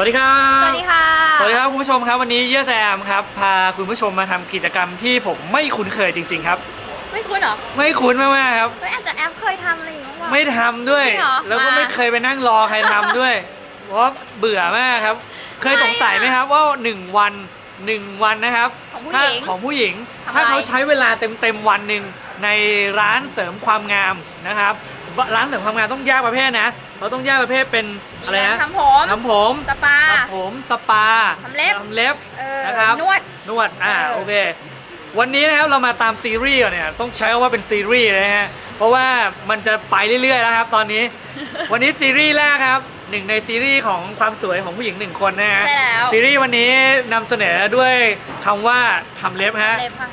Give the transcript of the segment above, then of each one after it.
สวัสดีครับ สวัสดีค่ะ สวัสดีครับคุณผู้ชมครับวันนี้เยี่ยแซมครับ พาคุณผู้ชมมาทำกิจกรรมที่ผมไม่คุ้นเคยจริง ๆ ครับ ไม่คุ้นเหรอ ไม่คุ้นมากๆครับเฮ้ยอาจจะแอปเคยทำอะไรอย่างเงี้ยว่ะไม่ทำด้วยจริงเหรอแล้วก็มาไม่เคยไปนั่งรอใครทำด้วย เพราะว่าเบื่อมากครับ เคยสงสัยไหมครับว่าหนึ่งวันหนึ่งวันนะครับของผู้หญิงถ้าของผู้หญิงทำอะไรถ้าเขาใช้เวลาเต็มๆวันหนึ่งในร้านเสริมความงามนะครับ ร้านเสริมความงามต้องแยกประเภทนะเราต้องแยกประเภทเป็นอะไรมีนะทำผมทำผมสปาทำผมสปาทำเล็บทำเล็บเออนะครับนวดนวดอ่าเออโอเควันนี้นะครับเรามาตามซีรีส์ก่อนเนี่ยต้องใช้คำว่าเป็นซีรีส์เลยนะฮะเพราะว่ามันจะไปเรื่อยๆแล้วครับ ตอนนี้ วันนี้ซีรีส์แรกครับหนึ่งในซีรีส์ของความสวยของผู้หญิงหนึ่งคนนะฮะใช่แล้วซีรีส์วันนี้นำเสนอด้วยคำว่าทำเล็บฮะเล็บค่ะ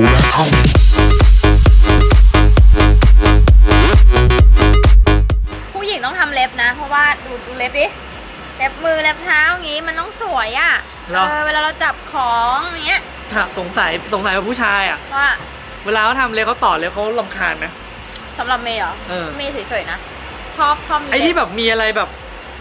It's a cold ass home. ผู้หญิงต้องทำเล็บนะ เพราะว่าดูดูเล็บดิ เล็บมือเล็บเท้าอย่างงี้มันต้องสวยอะ เหรอ เออเวลาเราจับของอย่างเงี้ยถ้าสงสัยสงสัยว่าผู้ชายอะ ว่าเวลาเขาทำเล็บเขาต่อเล็บเขาลำคาญไหมสำหรับเมย์เหรอ เออ เมย์เฉยๆนะ ชอบชอบมีไอ้เล็ที่แบบมีอะไรแบบ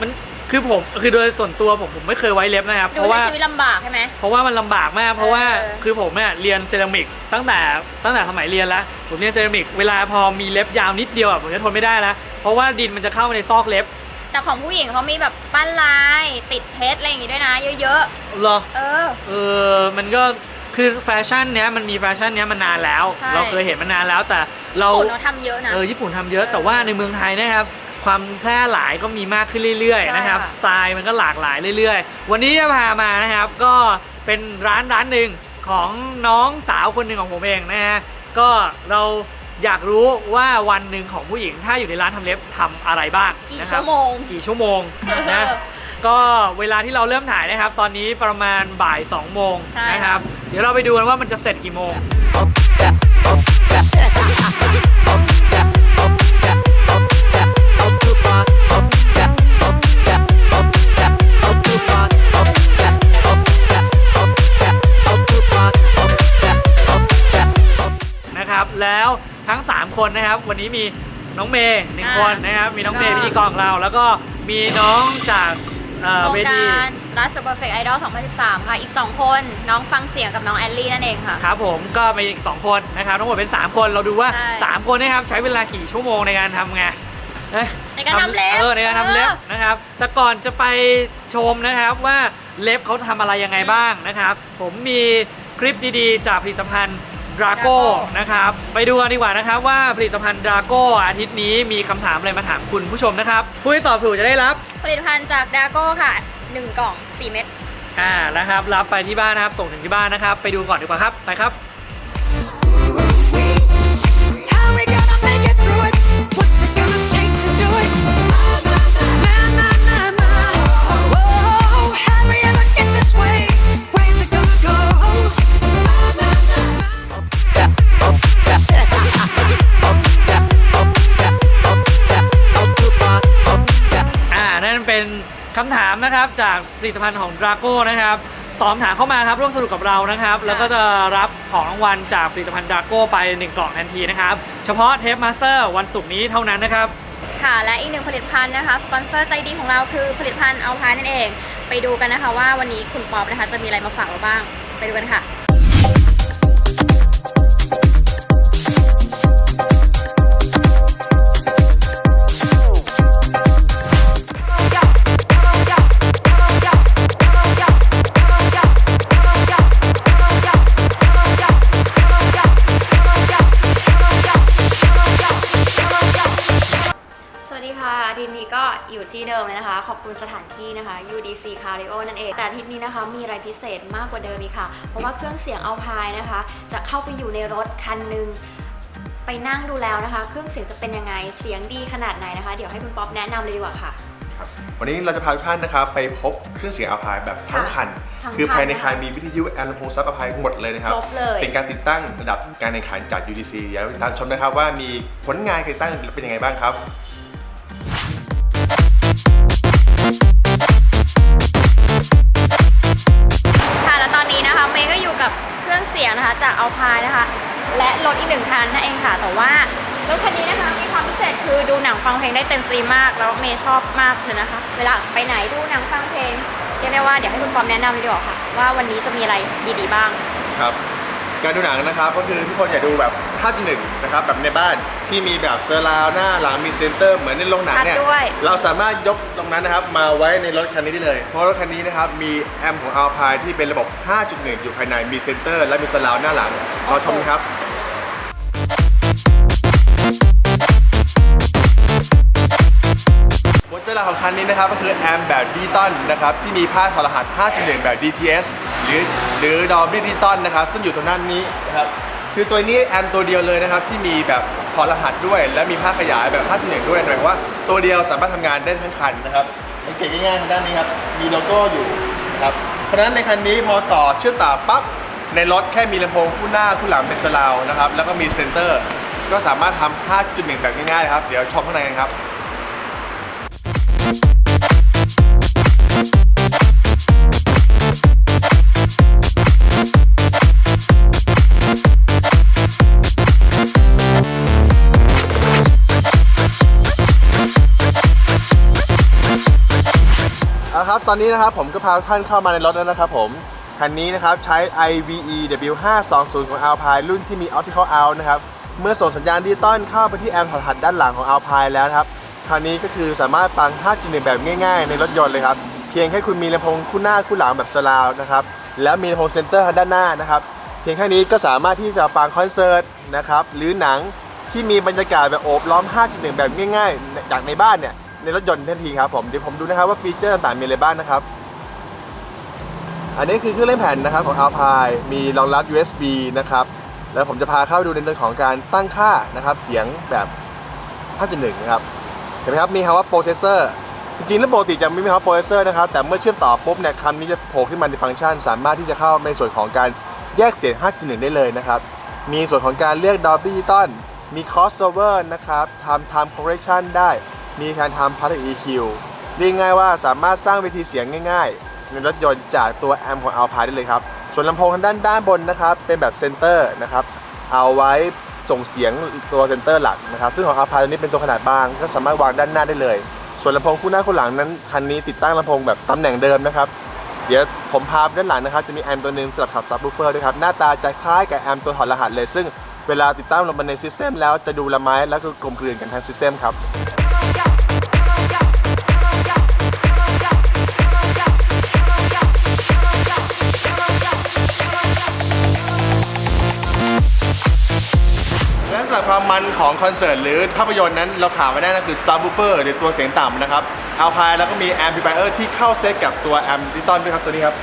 มัน คือผมคือโดยส่วนตัวผมผมไม่เคยไว้เล็บนะครับ ดูเพราะในว่าชีวิตลำบากใช่ไหม เพราะว่ามันลำบากมาก เพราะว่าเออ คือผมเนี่ยเรียนเซรามิกตั้งแต่ตั้งแต่สมัยเรียนแล้วผมเรียนเซรามิกเวลาพอมีเล็บยาวนิดเดียวอะผมจะทนไม่ได้แล้วเพราะว่าดินมันจะเข้าไปในซอกเล็บแต่ของผู้หญิงเขามีแบบปั้นลายติดเพชรอะไรอย่างงี้ด้วยนะ เยอะเหรอ ๆ เออ เออ มันก็คือแฟชั่นเนี้ยมันมีแฟชั่นเนี้ยมานานแล้ว ใช่ เราเคยเห็นมานานแล้วแต่เรา ญี่ปุ่นเราทำเยอะนะ เออญี่ปุ่นทำเยอะเออแต่ว่าในเมืองไทยนะครับ ความแพร่หลายก็มีมากขึ้นเรื่อยใช่ๆนะครับค่ะสไตล์มันก็หลากหลายเรื่อย ๆ วันนี้จะพามานะครับ ก็เป็นร้านร้านหนึ่งของน้องสาวคนหนึ่งของผมเองนะฮะ ก็เราอยากรู้ว่าวันหนึ่งของผู้หญิง ถ้าอยู่ในร้านทำเล็บทำอะไรบ้างกี่นะครับชั่วโมงกี่ชั่วโมงนะเออก็เวลาที่เราเริ่มถ่ายนะครับ ตอนนี้ประมาณบ่าย2โมงใช่นะครับ เดี๋ยวเราไปดูกันว่ามันจะเสร็จกี่โมง คนนะครับ วันนี้มีน้องเมย์หนึ่งอ่าคนนะครับ มีน้องเมย์แล้วก็พิธีกรของเรา แล้วก็มีน้องจากเอ่อโครงเวที การ Last Perfect Idol 2013 ค่ะ อีก 2 คนน้องฟังเสียงกับน้องแอลลี่นั่นเองค่ะ ครับผมก็มีอีก 2 คนนะครับทั้งหมดเป็น 3 คนเราดูว่า ใช่ 3 คนนะครับใช้เวลากี่ชั่วโมงในการทำไงเอ๊ะในการทำเล็บ เออในการทำเล็บเออนะครับ แต่ก่อนจะไปชมนะครับว่าเล็บเขาทำอะไรยังไงบ้างนะครับ ผมมีคลิปดีๆ จากผลิตภัณฑ์ ดราโก้นะครับ ไปดูกันดีกว่านะครับ ว่าผลิตภัณฑ์ดราโก้อาทิตย์นี้มีคำถามอะไรมาถามคุณผู้ชมนะครับ ผู้ที่ตอบถูกจะได้รับ ผลิตภัณฑ์จากดาโก้ค่ะ 1 กล่อง 4 เม็ดอ่านะครับ รับไปที่บ้านนะครับ ส่งถึงที่บ้านนะครับ ไปดูก่อนดีกว่าครับ ไปครับ นะครับจากผลิตภัณฑ์ของ Drago นะครับตอบคำถามเข้ามาครับร่วมสนุกกับเรานะครับ แล้วก็จะรับของรางวัลจากผลิตภัณฑ์ Drago ไป1กล่องทันทีนะครับ เฉพาะเทปมาสเตอร์วันศุกร์นี้เท่านั้นนะครับ ค่ะ และอีกหนึ่งผลิตภัณฑ์นะคะสปอนเซอร์ใจดีของเราคือผลิตภัณฑ์เอาพายนั่นเอง ไปดูกันนะคะว่าวันนี้คุณป๊อปนะคะจะมีอะไรมาฝากเราบ้าง ไปดูกันค่ะ อยู่ที่เดิมเลยนะคะ ขอบคุณสถานที่นะคะ UDC Cardio นั่นเอง แต่อาทิตย์นี้นะคะมีอะไรพิเศษมากกว่าเดิมอีกค่ะ เพราะว่าเครื่องเสียงเอาพายนะคะ จะเข้าไปอยู่ในรถคันหนึ่งไปนั่งดูแล้วนะคะ เครื่องเสียงจะเป็นยังไง เสียงดีขนาดไหนนะคะ เดี๋ยวให้คุณป๊อปแนะนำเลยดีกว่าค่ะครับวันนี้เราจะพาทุกท่านนะครับไปพบเครื่องเสียงอัลพายแบบทั้งคันทั้งคันคือภายในคันมีวิทยุแอมป์ลำโพงซับอัลพายหมดเลยนะครับ ครบเลย เป็นการติดตั้งระดับการแข่งขันจาก UDC เดี๋ยวติดตามชมนะครับว่ามีผลงานการติดตั้งเป็นยังไงบ้างครับ ค่ะและตอนนี้นะคะเมย์ก็อยู่กับเครื่องเสียงนะคะจากเอาพายนะคะ และรถอีกหนึ่งคันนั่นเองค่ะ แต่ว่ารถคันนี้นะคะมีความพิเศษคือดูหนังฟังเพลงได้เต็มสตรีมมากแล้วเมย์ชอบมากเลยนะคะ เวลาไปไหนดูหนังฟังเพลงเรียกได้ว่าเดี๋ยวให้คุณปอมแนะนำเลยดีกว่าค่ะ ว่าวันนี้จะมีอะไรดีๆบ้าง ครับ การดูหนังนะครับก็คือทุกคนอยากดูแบบ5.1นะครับแบบในบ้านที่มีแบบเซอร์ราวด์หน้าหลังมีเซนเตอร์เหมือนในโรงหนังเนี่ยชัดด้วย เราสามารถยกตรงนั้นนะครับมาไว้ในรถคันนี้ได้เลย เพราะรถคันนี้นะครับมีแอมป์ของ Alpine ที่เป็นระบบ 5.1 อยู่ภายในมีเซนเตอร์ และมีเซอร์ราวด์หน้าหลังรอชมครับบนเจ้าหลักของคันนี้นะครับก็คือแอมแบบดิจิตอลนะครับที่มีภาคถอดรหัส 5.1 แบบ DTS หรือหรือ Dolby Digital นะครับ ซึ่งอยู่ตรงด้านนี้นะครับคือตัวนี้แอมตัวเดียวเลยนะครับ ที่มีแบบถอดรหัสด้วย และมีภาคขยายแบบ5.1ด้วยหมายความว่าตัวเดียวสามารถทำงานได้ทั้งคันนะครับสังเกตง่ายๆทางด้านนี้ครับมีโลโก้อยู่นะครับเพราะฉะนั้นในคันนี้พอต่อเชื่อมต่อปั๊บในรถแค่มีลำโพงคู่หน้าคู่หลังเป็นสลาวนะครับแล้วก็มีเซนเตอร์ ก็สามารถทำ5.1แบบง่ายๆครับ เดี๋ยวชมข้างในกันครับเอาละครับ ตอนนี้นะครับผมก็พาท่านเข้ามาในรถแล้วนะครับผม คันนี้นะครับใช้ IVE W520 ของ Alpine รุ่นที่มี Optical Out นะครับ เมื่อส่งสัญญาณดิจิตอลเข้าไปที่แอมป์ถอดหัสด้านหลังของ Alpine แล้วครับ คราวนี้ก็คือสามารถฟัง 5.1 แบบง่ายๆ ในรถยนต์เลยครับ เพียงแค่คุณมีลำโพงคู่หน้าคู่หลังแบบสลาวนะครับ แล้วมีลำโพงเซนเตอร์ทางด้านหน้านะครับ เพียงแค่นี้ก็สามารถที่จะฟังคอนเสิร์ตนะครับ หรือหนังที่มีบรรยากาศแบบโอบล้อม 5.1 แบบง่ายๆ จากในบ้านเนี่ย ในรถยนต์ทันทีครับผมเดี๋ยวผมดูนะครับว่าฟีเจอร์ต่างๆมีอะไรบ้างนะครับ อันนี้คือเครื่องเล่นแผ่นนะครับของ Alpine มีรองรับ USB นะครับแล้วผมจะพาเข้าดูในเรื่องของการตั้งค่านะครับเสียงแบบ 5.1 นะครับเห็นไหมครับมีคำว่า processor จริงๆแล้วปกติจะไม่มีคำว่า processor นะครับแต่เมื่อเชื่อมต่อปุ๊บเนี่ยคำนี้จะโผล่ขึ้นมาในฟังก์ชัน สามารถที่จะเข้าในส่วนของการแยกเสียง 5.1 ได้เลยนะครับ มีส่วนของการเลือก Dolby Digital มี crossover นะครับทำ time correction ได้ มีการทำ particle EQ เรียกง่ายว่าสามารถสร้างเวทีเสียงง่ายๆ ในรถยนต์จากตัวแอมป์ของ a l p i n ได้เลยครับ ส่วนลำโพงทางด้านด้านบนนะครับ เป็นแบบเซนเตอร์นะครับ เอาไว้ส่งเสียงตัวเซนเตอร์หลักนะครับ ซึ่งของ a l p i n ตัวนี้เป็นตัวขนาดบาง ก็สามารถวางด้านหน้าได้เลย ส่วนลำโพงคู่หน้าคู่หลังนั้นคันนี้ติดตั้งลำโพงแบบตำแหน่งเดิมนะครับ เดี๋ยวผมพาด้านหลังนะครับ จะมีแอมป์ตัวหนึ่งสำหรับขับซับ w ูเฟอร์ด้วยครับ หน้าตาจะคล้ายกับแอมป์ตัวถอดรหัสเลย ซึ่งเวลาติดตั้งลงมาในซิสเต็มแล้วจะดูละไม้แล้วก็กลมกลืนกันทั้งซิสเต็มครับ ความมันของคอนเสิร์ตหรือภาพยนตร์นั้นเราขาดไม่ได้นั่นคือซับ w ูเฟอร์หรือตัวเสียงต่ำนะครับเอาพายแล้วก็มีแอมพลิฟายเออร์ที่เข้าสเตตกับตัวแอมดิตอลด้วยครับตัวนี้ครับ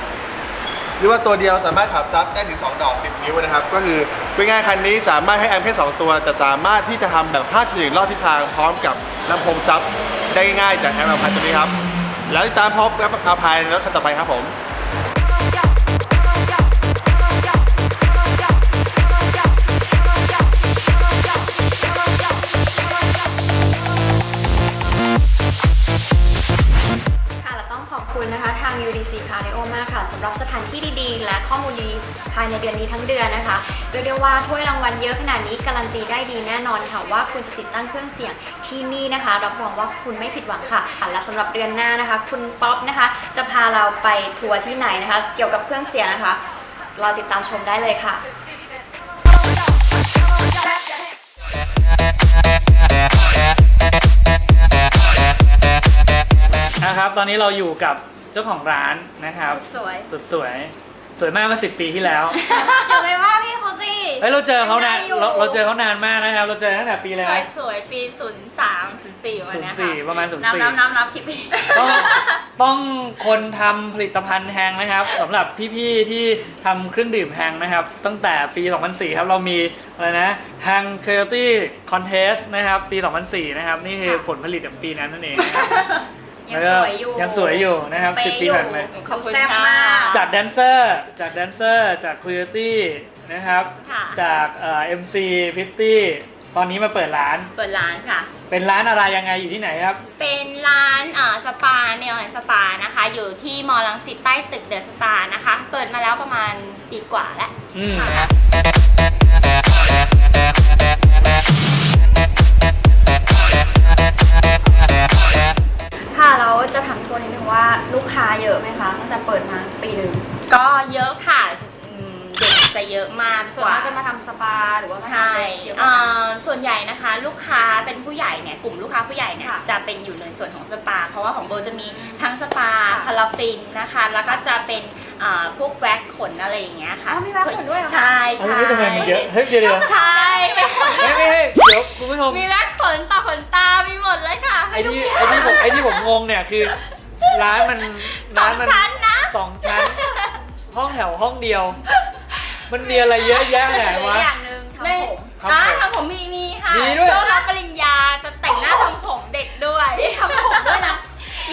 หรือว่าตัวเดียวสามารถขับซับได้ถึง 2 ดอก 10 นิ้วนะครับ ก็คือเป็นง่ายๆคันนี้สามารถให้แอมแค่2ตัว แต่สามารถที่จะทำแบบ5ถึงรอบทิศทางพร้อมกับลำโพงซับได้ง่ายๆจากแอมป์อัลพายตัวนี้ครับ แล้วติดตามพบกับอัลพายในรถคันต่อไปครับผม ภายในเดือนนี้ทั้งเดือนนะคะเรียกได้ว่าถ้วยรางวัลเยอะขนาดนี้การันตีได้ดีแน่นอนค่ะว่าคุณจะติดตั้งเครื่องเสียงที่นี่นะคะรับรองว่าคุณไม่ผิดหวังค่ะและสำหรับเดือนหน้านะคะ คุณป๊อปนะคะ จะพาเราไปทัวร์ที่ไหนนะคะ เกี่ยวกับเครื่องเสียงนะคะรอติดตามชมได้เลยค่ะนะครับ ตอนนี้เราอยู่กับเจ้าของร้านนะครับ สวยสุดสวย สวยมากเมื่อสิปีที่แล้วอย่าไปว่าพี่เขาสิ เฮ้ยเราเจอเขานานได้อยู่เราเราเจอเขานานมากนะครับ เราเจอตั้งแต่ปีอะไรนะสวยปี03 04วันศูนเนี้ย์ยสี่ค่ะประมาณศูนย์นับสี่ นับนับนับคิดปีต้องต้องคนทำผลิตภัณฑ์แฮงนะครับสำหรับพี่ๆที่ทำเครื่องดื่มแฮงนะครับ ตั้งแต่ปี 2004 ครับเรามีอะไรนะ Hang Quality Contest นะครับ ปี 2004 นะครับ นี่คือผลผลิตของปีนั้นนั่นเองนะครับ ยังแล้วก็สวยอยู่ยังสวยอยู่นะครับเป๊ะ10ปีอยู่ผ่านไปขอบคุณแซ่บค่ะมาก จากแดนเซอร์ จากแดนเซอร์ จาก Quality นะครับค่ะจากเอ่อ MC 50ตอนนี้มาเปิดร้าน เปิดร้านค่ะ เป็นร้านอะไรยังไงอยู่ที่ไหนครับ เป็นร้านเอ่อสปาเนลแอนสปานะคะ อยู่ที่มอลังสิตใต้ตึกเดอะสตาร์นะคะ เปิดมาแล้วประมาณปีกว่าแล้วอืม เยอะไหมคะตั้งแต่เปิดมาปีหนึ่งก็เยอะค่ะอืมเด็กจะเยอะมากส่วนกว่า มากจะมาทำสปาหรือว่ามาใช่ทำอะไรเกี่ยวกับเอ่อส่วนใหญ่นะคะลูกค้าเป็นผู้ใหญ่เนี่ยกลุ่มลูกค้าผู้ใหญ่เนี่ยค่ะจะเป็นอยู่ในส่วนของสปา เพราะว่าของโบจะมีทั้งสปาค่ะพาราฟินนะคะ แล้วก็จะเป็นเอ่อพวกแว็กขนอะไรอย่างเงี้ยค่ะอ๋อมีแว็กขนด้วยเหรอคะ ใช่เฮ้ใช่ยทำไมมันเยอะเฮ้ยเดี๋ยวเดี๋ยวใช่ไม่ไม่ให้เดี๋ยวคุณผู้ชมมีแว็กขนต่อขนตามีหมดเลยค่ะไอ้ที่ไอ้ที่ผมไอ้ที่ผมงงเนี่ยคือ ร้านมันสอร้านงมันชั้นนะ สองชั้น ห้องแถวห้องเดียว มันมีอะไรเยอะแยะไหนหรือวะ อย่างหนึ่งทำไม่ผมครับอ่าผมทำผมมีมีค่ะมีด้วย ช่วงรับปริญญาจะแต่งหน้าทำผมเด็กด้วย ทำผมด้วยนะ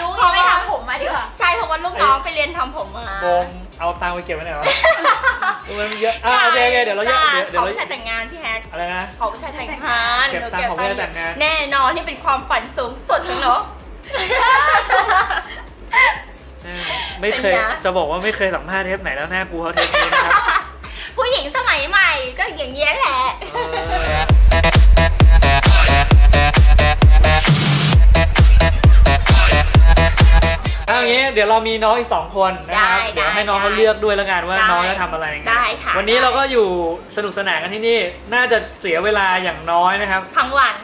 รู้เพราะงี้ไม่ว่าทำผมมาดีกว่า ใช่เพราะว่าลูกน้องไปเรียนทำผมมาโบมเอาตังค์ไปเก็บไว้ไหนวะ ดูมันเยอะอะโอเคโอเคเดี๋ยวเราแยกเดี๋ยวเดี๋ยวเขาเราไม่ใช่แต่งงานพี่แฮกอะไรนะเขาไม่ใช่แต่งงานเก็บตังค์ของไม่ได้แต่งงาน แน่นอนที่เป็นความฝันสูงสุดเลยเนาะเออ ไม่เคย เป็นไง จะบอกว่าไม่เคยสัมภาษณ์เทปไหนแล้วหน้ากูเขาเทปนี้นะครับผู้หญิงสมัยใหม่ก็อย่างเงี้ยแหละ เออเอาอย่างนี้เดี๋ยวเรามีน้องอีกสองคนนะครับได้เดี๋ยวให้ได้น้องเขาได้เลือกด้วยแล้วกันว่าได้น้องจะทำอะไรยังไงได้ค่ะวันนี้ได้ เราก็อยู่สนุกสนานกันที่นี่น่าจะเสียเวลาอย่างน้อยนะครับ ทั้งวัน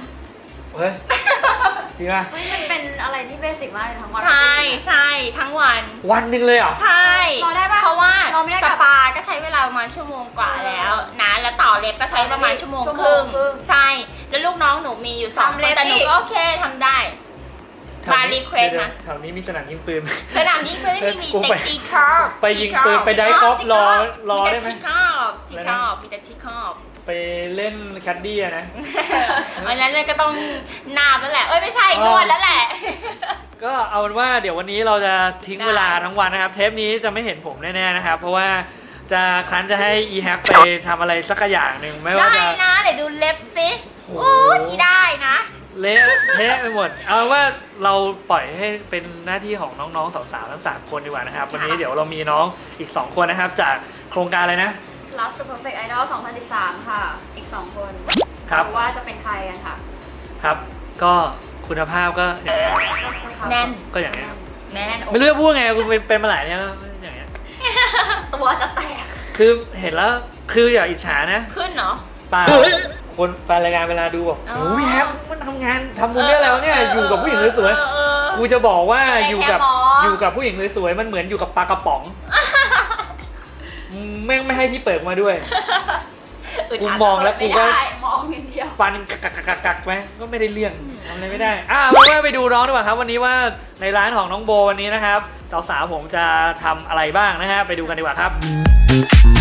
เฮ้ยจริงป่ะเฮ้ยมันเป็นอะไรที่เบสิกมากเลยทั้งวันใช่ใช่ทั้งวัน วันหนึ่งเลยเหรอ ใช่รอได้ปะเพราะว่าเราไม่ได้สกลับ ปาก็ใช้เวลาประมาณชั่วโมงกว่าแล้วนะแล้วต่อเล็บก็ใช้ประมาณชั่วโมงชั่วคโมรึ่งงครึ่งใช่ แล้วลูกน้องหนูมีอยู่สองทำคเล็นบแต่หนูอีก ก็โอเคทำได้มา request ดี๋ยวนะ แถวนี้มีสนามยิงปืน สนามยิงปืนไม่มีกูแต่ไปทีคอร์ไปยิงปืนไปได้กอล์ฟรอรอมีได้แต่ไหมทีคอร์ทีคอร์มีแต่ทีคอร์ ไปเล่นแคดดี้อะนะ วันนั้นเลยก็ต้องนาบแล้วแหละ เอ้ยไม่ใช่อ๋อนวดแล้วแหละ ก็เอาเป็นว่าเดี๋ยววันนี้เราจะทิ้งได้เวลาทั้งวันนะครับ เทปนี้จะไม่เห็นผมแน่ๆนะครับ เพราะว่าจะครั้นจะให้ e h a c ไปทำอะไรสักอย่างหนึ่งไม่ว่าได้จะนะเดี๋ยวดูเล็บสิโอ้โอ้โหที่ได้นะเละเทะไปหมด เอาเป็นว่าเราปล่อยให้เป็นหน้าที่ของน้องๆสาวๆทั้งสามคนดีกว่านะครับ วันนี้เดี๋ยวเรามีน้องอีก2คนนะครับ จากโครงการอะไรนะ Last to Perfect Idol 2013 ค่ะ อีก 2 คนครับ ว่าจะเป็นใครกันค่ะครับ ก็คุณภาพก็อย่างนี้ยแน่น ก็อย่างนี้ยครับแน่นไม่รู้จะพูดไงคุณเป็นเป็นมาหลายเนี่ยก็อย่างเงี้ยตัวจะแตก คือเห็นแล้วคืออย่าอิจฉานะขึ้นเนาะ เปล่าคนแฟนรายการเวลาดูบอกอ๋อ โอ้ยแฮปมันทำงานทำบุญได้แล้วเนี่ยอยู่กับผู้หญิงสวยเออเออๆกูจะบอกว่าไม่อยู่กับแค่มอง อยู่กับผู้หญิงสวยๆมันเหมือนอยู่กับปลากระป๋องอืม แม่งไม่ให้ที่เปิดมาด้วยอึดกูอัดมองแล้วกูไม่ก็ได้มองอย่างเดียว ฟันกักกักกักกักไหมก็ไม่ได้เรื่องทำอะไรไม่ได้อะเอาเป็นว่าไปดูน้องดีกว่าครับ วันนี้ว่าในร้านของน้องโบวันนี้นะครับสาวๆผมจะทำอะไรบ้างนะฮะไปดูกันดีกว่าครับ